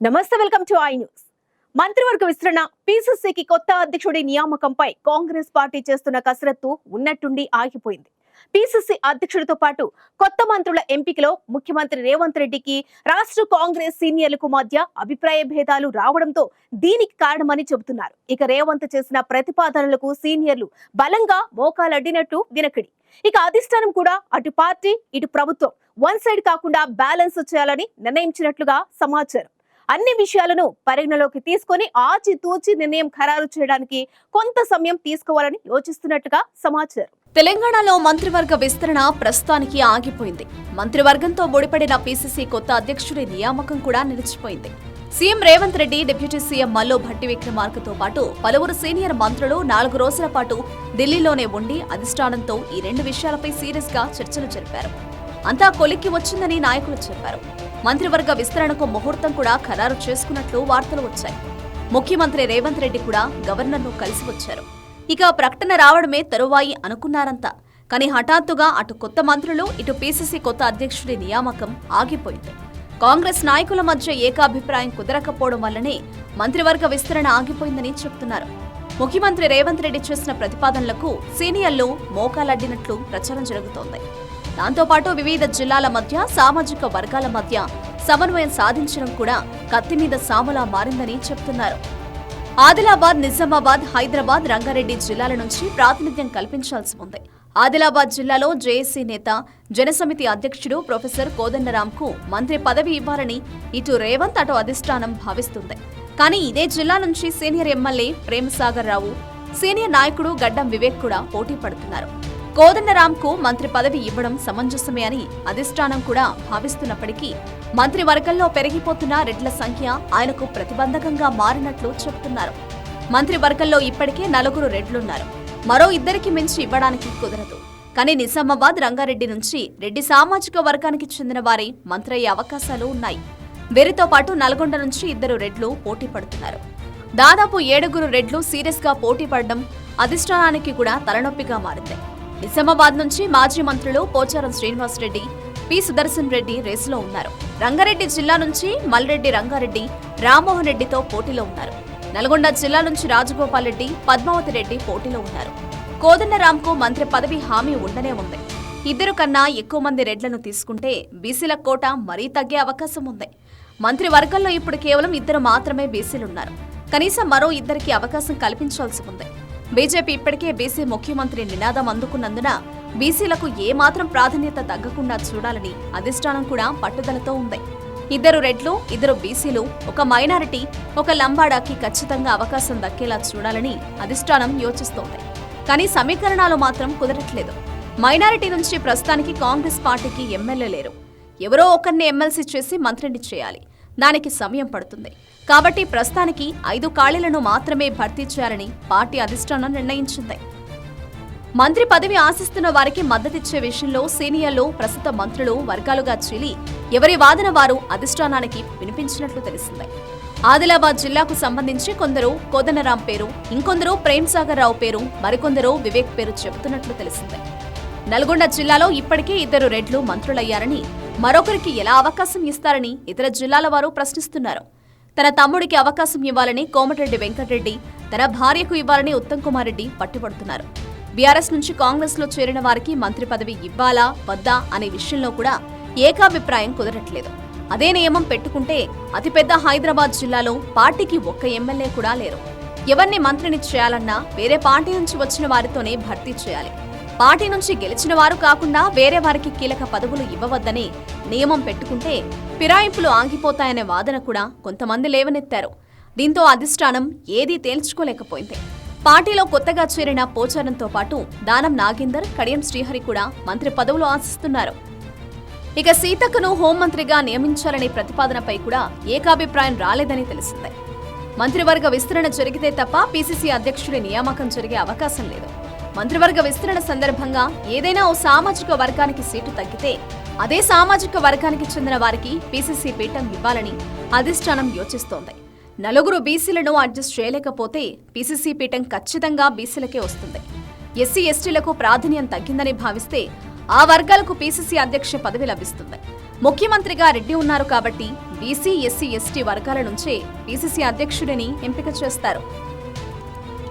నమస్తే welcome to I news. మంత్రివర్గ విస్తరణ పిసిసికి కొత్త అధ్యక్షుడి నియామకంపై కాంగ్రెస్ పార్టీ చేస్తున్న కసరత్తు ఉన్నట్టుండి ఆగిపోయింది. పిసిసి అధ్యక్షుడితో పాటు కొత్త మంత్రుల ఎంపికలో ముఖ్యమంత్రి రేవంత్ రెడ్డికి రాష్ట్ర కాంగ్రెస్ సీనియర్లకు మధ్య అభిప్రాయ భేదాలు రావడంతో దీనికి కారణమని చెబుతున్నారు. ఇక రేవంత్ చేసిన ప్రతిపాదనలకు సీనియర్లు బలంగా మోకాలడ్డినట్టు వినకడి. ఇక అధిష్టానం కూడా అటు పార్టీ ఇటు ప్రభుత్వం వన్ సైడ్ కాకుండా బ్యాలెన్స్ చేయాలని నిర్ణయించినట్లుగా సమాచారం. అన్ని విషయాలను పరిగణలోకి తీసుకొని ఆచితూచి నిర్ణయం ఖరారు చేయడానికి కొంత సమయం తీసుకోవాలని యోచిస్తున్నట్టుగా సమాచారం. తెలంగాణలో మంత్రివర్గ విస్తరణ ప్రస్తుతానికి ఆగిపోయింది. మంత్రివర్గంతో ముడిపడిన పీసీసీ కొత్త అధ్యక్షుడి నియామకం కూడా నిలిచిపోయింది. CM Revanth Reddy deputy CM Mallu Bhatti విక్రమార్కతో పాటు పలువురు సీనియర్ మంత్రులు నాలుగు రోజుల పాటు ఢిల్లీలోనే ఉండి అధిష్టానంతో ఈ రెండు విషయాలపై సీరియస్గా చర్చలు జరిపారు. అంతా కొలిక్కి వచ్చిందని నాయకులు చెప్పారు. మంత్రివర్గ విస్తరణకు ముహూర్తం కూడా ఖరారు చేసుకున్నట్లు వార్తలు వచ్చాయి. ముఖ్యమంత్రి రేవంత్ రెడ్డి కూడా గవర్నర్ను కలిసి వచ్చారు. ఇక ప్రకటన రావడమే తరువాయి అనుకున్నారంతా. కానీ హఠాత్తుగా అటు కొత్త మంత్రులు ఇటు పీసీసీ కొత్త అధ్యక్షుడి నియామకం ఆగిపోయింది. కాంగ్రెస్ నాయకుల మధ్య ఏకాభిప్రాయం కుదరకపోవడం వల్లనే మంత్రివర్గ విస్తరణ ఆగిపోయిందని చెప్తున్నారు. ముఖ్యమంత్రి రేవంత్ రెడ్డి చేసిన ప్రతిపాదనలకు సీనియర్లు మోకాలడ్డినట్లు ప్రచారం జరుగుతోంది. దాంతోపాటు వివిధ జిల్లాల మధ్య సామాజిక వర్గాల మధ్య సమన్వయం సాధించడం కూడా కత్తి మీద సాములా మారిందని చెప్తున్నారు. ఆదిలాబాద్ నిజామాబాద్ హైదరాబాద్ రంగారెడ్డి జిల్లాల నుంచి ప్రాతినిధ్యం కల్పించాల్సి ఉంది. ఆదిలాబాద్ జిల్లాలో జేఏసీ నేత జనసమితి అధ్యక్షుడు ప్రొఫెసర్ కోదండరాంకు మంత్రి పదవి ఇవ్వాలని ఇటు రేవంత్ అటు అధిష్టానం భావిస్తుంది. కానీ ఇదే జిల్లా నుంచి senior MLA Premsagar Rao senior నాయకుడు గడ్డం వివేక్ కూడా పోటీ పడుతున్నారు. కోదండరాంకు మంత్రి పదవి ఇవ్వడం సమంజసమే అని అధిష్టానం కూడా భావిస్తున్నప్పటికీ మంత్రివర్గంలో పెరిగిపోతున్న రెడ్ల సంఖ్య ఆయనకు ప్రతిబంధకంగా మారినట్లు చెబుతున్నారు. మంత్రివర్గంలో ఇప్పటికే నలుగురు రెడ్లున్నారు. మరో ఇద్దరికి మించి ఇవ్వడానికి కుదరదు. కానీ నిజామాబాద్ రంగారెడ్డి నుంచి రెడ్డి సామాజిక వర్గానికి చెందిన వారే మంత్రి అయ్యే అవకాశాలు ఉన్నాయి. వీరితో పాటు నల్గొండ నుంచి ఇద్దరు రెడ్లు పోటీ పడుతున్నారు. దాదాపు ఏడుగురు రెడ్లు సీరియస్గా పోటీ పడడం అధిష్టానానికి కూడా తలనొప్పిగా మారింది. నిజామాబాద్ నుంచి మాజీ మంత్రులు పోచారం శ్రీనివాసరెడ్డి పి. సుదర్శన్ రెడ్డి రేసులో ఉన్నారు. రంగారెడ్డి జిల్లా నుంచి మల్రెడ్డి రంగారెడ్డి రామ్మోహన్ రెడ్డితో పోటీలో ఉన్నారు. నల్గొండ జిల్లా నుంచి రాజగోపాల్ రెడ్డి పద్మావతి రెడ్డి పోటీలో ఉన్నారు. కోదండరామ్కు మంత్రి పదవి హామీ ఉండనే ఉంది. ఇద్దరు కన్నా ఎక్కువ మంది రెడ్లను తీసుకుంటే బీసీల కోట మరీ తగ్గే అవకాశం ఉంది. మంత్రివర్గంలో ఇప్పుడు కేవలం ఇద్దరు మాత్రమే బీసీలున్నారు. కనీసం మరో ఇద్దరికి అవకాశం కల్పించాల్సి ఉంది. బీజేపీ ఇప్పటికే బీసీ ముఖ్యమంత్రి నినాదం అందుకున్నందున బీసీలకు ఏమాత్రం ప్రాధాన్యత తగ్గకుండా చూడాలని అధిష్టానం కూడా పట్టుదలతో ఉంది. ఇద్దరు రెడ్లు ఇద్దరు బీసీలు ఒక మైనారిటీ ఒక లంబాడాకి ఖచ్చితంగా అవకాశం దక్కేలా చూడాలని అధిష్టానం యోచిస్తోంది. కానీ సమీకరణాలు మాత్రం కుదరట్లేదు. మైనారిటీ నుంచి ప్రస్తుతానికి కాంగ్రెస్ పార్టీకి ఎమ్మెల్యే లేరు. ఎవరో ఒకరిని ఎమ్మెల్సీ చేసి మంత్రిని చేయాలి. దానికి సమయం పడుతుంది. కాబట్టి ప్రస్తుతానికి ఐదు ఖాళీలను మాత్రమే భర్తీ చేయాలని పార్టీ అధిష్టానం నిర్ణయించింది. మంత్రి పదవి ఆశిస్తున్న వారికి మద్దతిచ్చే విషయంలో సీనియర్లు ప్రస్తుత మంత్రులు వర్గాలుగా చీలి ఎవరి వాదన వారు అధిష్టానానికి వినిపించినట్లు తెలిసింది. ఆదిలాబాద్ జిల్లాకు సంబంధించి కొందరు కోదనరాం పేరు ఇంకొందరు ప్రేమ్ సాగర్ రావు పేరు మరికొందరు వివేక్ పేరు చెబుతున్నట్లు తెలిసింది. నల్గొండ జిల్లాలో ఇప్పటికే ఇద్దరు రెడ్లు మంత్రులయ్యారని మరొకరికి ఎలా అవకాశం ఇస్తారని ఇతర జిల్లాల వారు ప్రశ్నిస్తున్నారు. తన తమ్ముడికి అవకాశం ఇవ్వాలని కోమటిరెడ్డి వెంకటరెడ్డి తన భార్యకు ఇవ్వాలని ఉత్తమ్ కుమార్ రెడ్డి పట్టుబడుతున్నారు. బీఆర్ఎస్ నుంచి కాంగ్రెస్లో చేరిన వారికి మంత్రి పదవి ఇవ్వాలా వద్దా అనే విషయంలో కూడా ఏకాభిప్రాయం కుదరట్లేదు. అదే నియమం పెట్టుకుంటే అతిపెద్ద హైదరాబాద్ జిల్లాలో పార్టీకి ఒక్క ఎమ్మెల్యే కూడా లేరు. ఎవరిని మంత్రిని చేయాలన్నా వేరే పార్టీ నుంచి వచ్చిన వారితోనే భర్తీ చేయాలి. పార్టీ నుంచి గెలిచిన వారు కాకుండా వేరే వారికి కీలక పదవులు ఇవ్వవద్దని నియమం పెట్టుకుంటే ఫిరాయింపులు ఆగిపోతాయనే వాదన కూడా కొంతమంది లేవనెత్తారు. దీంతో అధిష్టానం ఏదీ తేల్చుకోలేకపోయింది. పార్టీలో కొత్తగా చేరిన పోచారంతో పాటు దానం నాగేందర్ కడియం శ్రీహరి కూడా మంత్రి పదవులు ఆశిస్తున్నారు. ఇక సీతక్కను హోంమంత్రిగా నియమించాలనే ప్రతిపాదనపై కూడా ఏకాభిప్రాయం రాలేదని తెలిసిందే. మంత్రివర్గ విస్తరణ జరిగితే తప్ప పీసీసీ అధ్యక్షుడి నియామకం జరిగే అవకాశం లేదు. మంత్రివర్గ విస్తరణ సందర్భంగా ఏదైనా ఓ సామాజిక వర్గానికి సీటు తగ్గితే అదే సామాజిక వర్గానికి చెందిన వారికి పీసీసీ పీఠం ఇవ్వాలని అధిష్టానం యోచిస్తోంది. నలుగురు బీసీలను అడ్జస్ట్ చేయలేకపోతే పీసీసీ పీఠం ఖచ్చితంగా బీసీలకే వస్తుంది. ఎస్సీ ఎస్టీలకు ప్రాధాన్యం తగ్గిందని భావిస్తే ఆ వర్గాలకు పీసీసీ అధ్యక్ష పదవి లభిస్తుంది. ముఖ్యమంత్రిగా రెడ్డి ఉన్నారు కాబట్టి బీసీ ఎస్సీ ఎస్టీ వర్గాల నుంచే పీసీసీ అధ్యక్షుడిని ఎంపిక చేస్తారు.